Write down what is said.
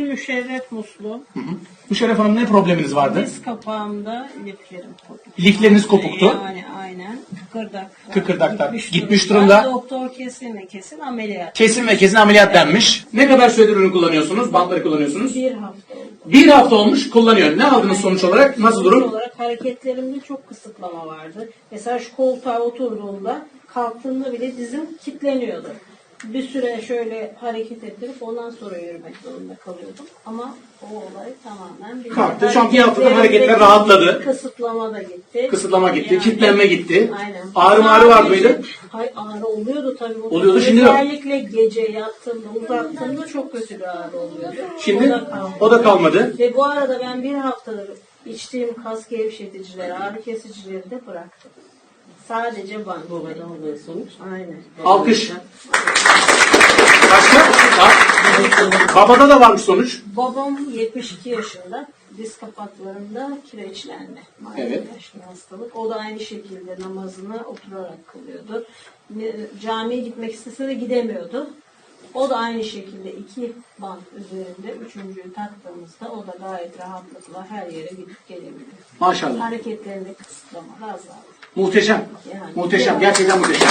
Müşerref muslu. Müşerref Hanım ne probleminiz vardı? Diz kapağımda liflerim kopuk. Lifleriniz kopuktu. Yani aynen. Kıkırdak. Kıkırdaklar. Gitmiş durumda. Doktor kesin ve kesin ameliyat. Kesin ve kesin ameliyat denmiş. Ne kadar süredir ürünü kullanıyorsunuz? Bantları kullanıyorsunuz. Bir hafta. Bir hafta olmuş kullanıyor. Ne aldınız sonuç olarak? Nasıl Sonuç durum? olarak hareketlerimde çok kısıtlama vardı. Mesela şu koltuğa oturduğumda kalktığımda bile dizim kilitleniyordu. Bir süre şöyle hareket ettirip ondan sonra yürümek zorunda kalıyordum. Ama o olay tamamen bir Kalktı. Şu an bir haftada hareketler rahatladı. Kısıtlama da gitti. Kısıtlama gitti, kitlenme gitti. Aynen. Ağrı mağrı var mıydı? Hayır ağrı oluyordu tabii. Oluyordu, şimdi yok. Özellikle gece yattığımda uzattığımda çok kötü bir ağrı oluyordu. Şimdi O da kalmadı. o da kalmadı. Ve bu arada ben bir haftadır içtiğim kas gevşeticileri, ağrı kesicileri de bıraktım. Sadece banyo. sonuç. Aynen. Alkış. Başka? Ha? Babada da varmış sonuç. Babam 72 yaşında. Diz kapaklarında kireçlenme. Evet. Hastalık. O da aynı şekilde namazını oturarak kılıyordu. Camiye gitmek istese de gidemiyordu. O da aynı şekilde iki bant üzerinde üçüncüyü taktığımızda o da gayet rahatlıkla her yere gidip gelebiliyor. Maşallah. Hareketlerinde kısıtlama azaldı. Muhteşem. Yani. Muhteşem. Gerçekten muhteşem.